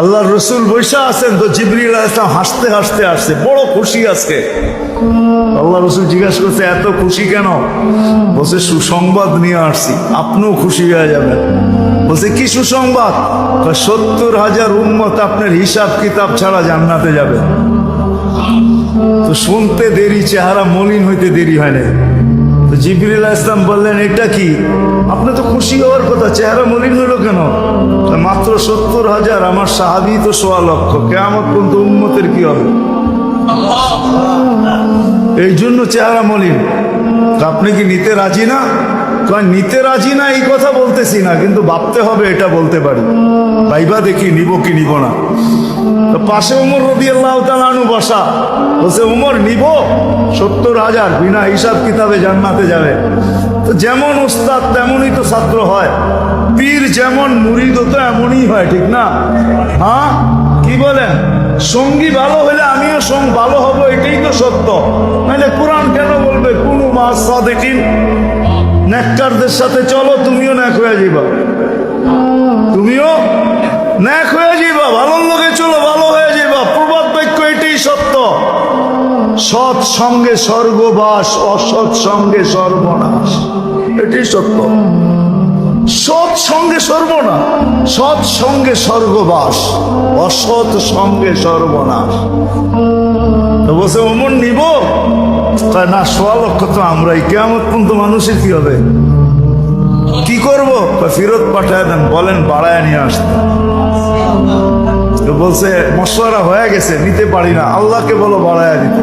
আল্লাহ রসুল বৈশা আছেন তো জিবরিল ইসলাম হাসতে হাসতে আসছে, বড় খুশি আজকে। আল্লাহ রসুল জিজ্ঞাসা করছে, এত খুশি কেন? বলছে, সুসংবাদ নিয়ে আসছি, আপনিও খুশি হয়ে যাবেন। বলছে, কি সুসংবাদ? সত্তর হাজার উন্মত আপনার হিসাব কিতাব ছাড়া জান্নাতে যাবে। তো শুনতে দেরি, চেহারা মলিন হইতে দেরি হয় না তো জিবরিল ইসলাম বললেন, এটা কি? আপনি তো খুশি হওয়ার কথা, চেহারা মলিন হলো কেন? মাত্র সত্তর হাজার, আমার সাহাবি তো সোয়া লক্ষ কেমন পর্যন্ত উন্মতের কি হবে? এই জন্য চেহারা মলিন। আপনি কি নিতে রাজি না? কয় নিতে রাজি না, এই কথা বলতেছি না, কিন্তু ভাবতে হবে, এটা বলতে পারি। ভাইবা দেখি, নিব কি নিব না? তো পাশে উমর রবি আল্লাহ তালু বসা বলছে, উমর, নিব। সত্তর হাজার বিনা হিসাব কিতাবে জান্নাতে যাবে। তো যেমন উস্তাদ, তেমনই তো ছাত্র হয়। পীর যেমন মুরিদ তো এমনই হয়, ঠিক না? হ্যাঁ? কি বলেন? সঙ্গী ভালো হলে আমিও সঙ্গ, ভালো হব, এটাই তো সত্য। নাহলে কোরআন কেন বলবে? কোনো মাস সাদেকিন। নেককারদের সাথে চলো, তুমিও ন্যাক হয়ে যাবা তুমিও ন্যাক হয়ে যাবা ভালো সৎ সঙ্গে স্বর্গবাস অসৎ সঙ্গে সর্বনাশ। এটাই সত্য। সৎ সঙ্গে সর্বনাশ সৎ সঙ্গে স্বর্গবাস অসৎ সঙ্গে সর্বনাশ। তো বলছে, অমন নিব? না, সোয়া লক্ষ তো আমরাই। কেমন পর্যন্ত মানুষের কি হবে? কি করব? ফেরত পাঠায় দেন, বলেন, বাড়ায় নিয়ে আসতে। বলছে মশওয়ারা হয়ে গেছে, নিতে পারি না। আল্লাহকে বলো, বাড়ায় দিতে।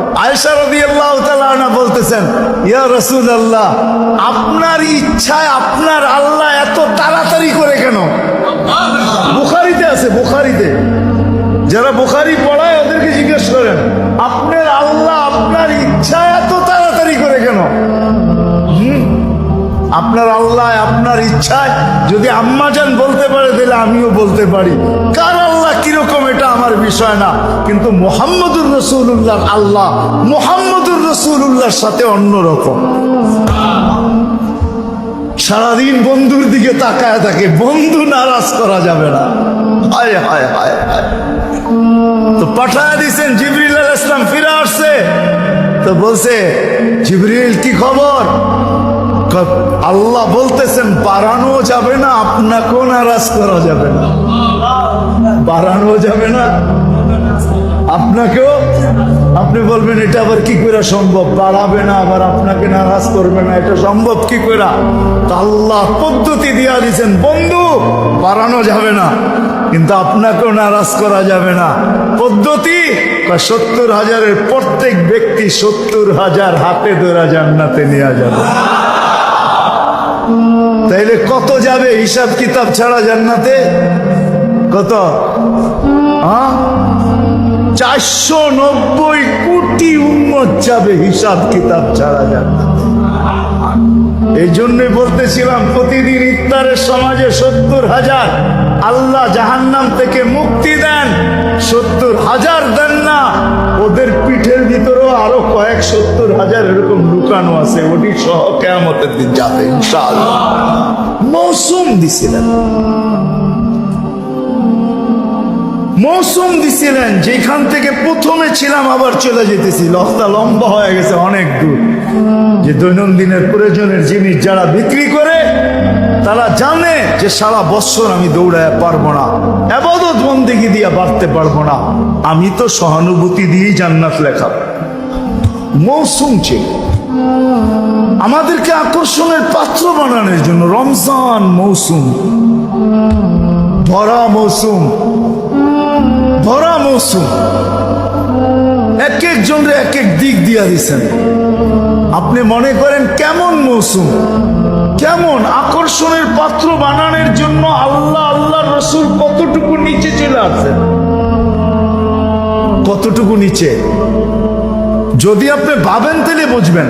আয়সা রদি আল্লাহ তালা বলতেছেন, ইয়া রসুল আল্লাহ আপনার ইচ্ছায় আপনার আল্লাহ এত তাড়াতাড়ি করে কেন? বুখারিতে আছে, বুখারিতে। যারা বুখারি পড়ায় ওদেরকে জিজ্ঞেস করেন, আপনার আল্লাহ আপনার ইচ্ছায় এত তাড়াতাড়ি করে কেন? আপনার আল্লাহ আপনার ইচ্ছায় যদি আম্মাজান বলতে পারে, তাহলে আমিও বলতে পারি। কীরকম এটা আমার বিষয় না। কিন্তু মোহাম্মদুর রসুল্লাহর আল্লাহ মোহাম্মদুর রসুল্লাহর সাথে অন্যরকম। সারাদিন বন্ধুর দিকে তাকায় থাকে, বন্ধু নারাজ করা যাবে না। হায় হায় হায় হায়। তো পাঠায় দিছেন, জিবরিল ইসলাম ফিরে আসছে। তো বলছে, জিবরিল, কি খবর? আল্লাহ বলতেছেন, বাড়ানো যাবে না, আপনাকেও নারাজ করা যাবে না। বাড়ানো যাবে না। আপনাকেও, আপনি বলবেন, এটা আবার কি করে সম্ভব? বাড়াবে না, আবার আপনাকে নারাজ করবে না, এটা সম্ভব কি করে? আল্লাহ পদ্ধতি দিয়া দিয়েছেন বন্ধু, বাড়ানো যাবে না, কিন্তু আপনাকেও নারাজ করা যাবে না। পদ্ধতি সত্তর হাজারের প্রত্যেক ব্যক্তি সত্তর হাজার হাতে ধরা জান্নাতে নেওয়া যাবে। তাইলে কত যাবে হিসাব কিতাব ছাড়া জান্নাতে? কত? হ্যাঁ? চারশো নব্বই কোটি উন্মত যাবে হিসাব কিতাব ছাড়া জান্নাতে। এই জন্যই বলতেছিলাম, প্রতিদিন ইফতারের সমাজে সত্তর হাজার। আল্লাহ জাহান্নাম থেকে মুক্তি দেন, সত্তর হাজার দেন ভিতরেও আরও কয়েক সত্তর হাজার এরকম লুকানো আছে, ওটি সহ কেমতের দিন যাবে মৌসুম দিছিলেন। মৌসুম দিছিলেন, যেখান থেকে প্রথমে ছিলাম, আবার চলে যেতেছি। লস্তা লম্বা হয়ে গেছে অনেক দূর। যে দৈনন্দিনের প্রয়োজনের জিনিস যারা বিক্রি করে তারা জানে যে সারা বছর আমি দৌড়ায় পারব না, আবাদত বন্দিগি দিয়ে বাড়তে পারব না। আমি তো সহানুভূতি দিয়েই জান্নাত লেখা। মৌসুম ছিল আমাদেরকে আকর্ষণের পাত্র বানানোর জন্য রমজান মৌসুম। ভরা মৌসুম। ভরা মৌসুম। এক একজনরে এক এক দিক দিয়া দিছেন। আপনি মনে করেন কেমন মৌসুম? কেমন আকর্ষণের পাত্র বানানোর জন্য আল্লাহ আল্লাহ রসুল কতটুকু নিচে চলে আসেন কতটুকু নিচে? যদি আপনি ভাবেন, তাহলে বুঝবেন।